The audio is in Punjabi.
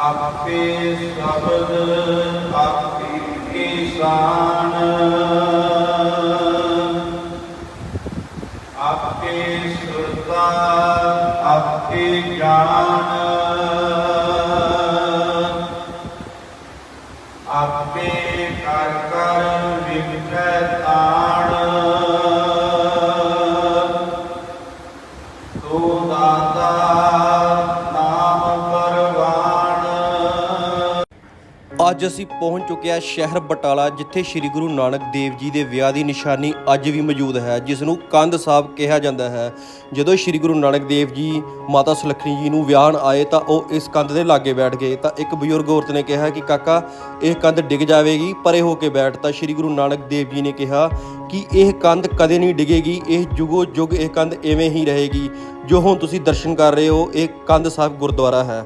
ਆਪੇ ਸ਼ਬਦ ਆਪੇ ਕਿਸਾਨ। ਆਪੇ ਸੁਰਤਾ, ਆਪੇ ਜਾਨ ਆਪੇ ਕਰ ਕਰ ਵਿਖੈ ਤਾਣ। ਤੋ ਦਾਤਾ ਅੱਜ ਅਸੀਂ ਪਹੁੰਚ ਚੁੱਕੇ ਹਾਂ ਸ਼ਹਿਰ ਬਟਾਲਾ, ਜਿੱਥੇ ਸ੍ਰੀ ਗੁਰੂ ਨਾਨਕ ਦੇਵ ਜੀ ਦੇ ਵਿਆਹ ਦੀ ਨਿਸ਼ਾਨੀ ਅੱਜ ਵੀ ਮੌਜੂਦ ਹੈ, ਜਿਸ ਨੂੰ ਕੰਧ ਸਾਹਿਬ ਕਿਹਾ ਜਾਂਦਾ ਹੈ। ਜਦੋਂ ਸ੍ਰੀ ਗੁਰੂ ਨਾਨਕ ਦੇਵ ਜੀ, ਮਾਤਾ ਸੁਲੱਖਣੀ ਜੀ ਨੂੰ ਵਿਆਹਣ ਆਏ ਤਾਂ ਉਹ ਇਸ ਕੰਧ ਦੇ ਲਾਗੇ ਬੈਠ ਗਏ। ਤਾਂ ਇੱਕ ਬਜ਼ੁਰਗ ਔਰਤ ਨੇ ਕਿਹਾ ਕਿ, ਕਾਕਾ, ਇਹ ਕੰਧ ਡਿੱਗ ਜਾਵੇਗੀ, ਪਰੇ ਹੋ ਕੇ ਬੈਠ। ਤਾਂ ਸ੍ਰੀ ਗੁਰੂ ਨਾਨਕ ਦੇਵ ਜੀ ਨੇ ਕਿਹਾ ਕਿ ਇਹ ਕੰਧ ਕਦੇ ਨਹੀਂ ਡਿੱਗੇਗੀ, ਇਹ ਜੁਗੋ ਜੁਗ ਇਹ ਕੰਧ ਐਵੇਂ ਹੀ ਰਹੇਗੀ। ਜੋ ਹੁਣ ਤੁਸੀਂ ਦਰਸ਼ਨ ਕਰ ਰਹੇ ਹੋ, ਇਹ ਕੰਧ ਸਾਹਿਬ ਗੁਰਦੁਆਰਾ ਹੈ।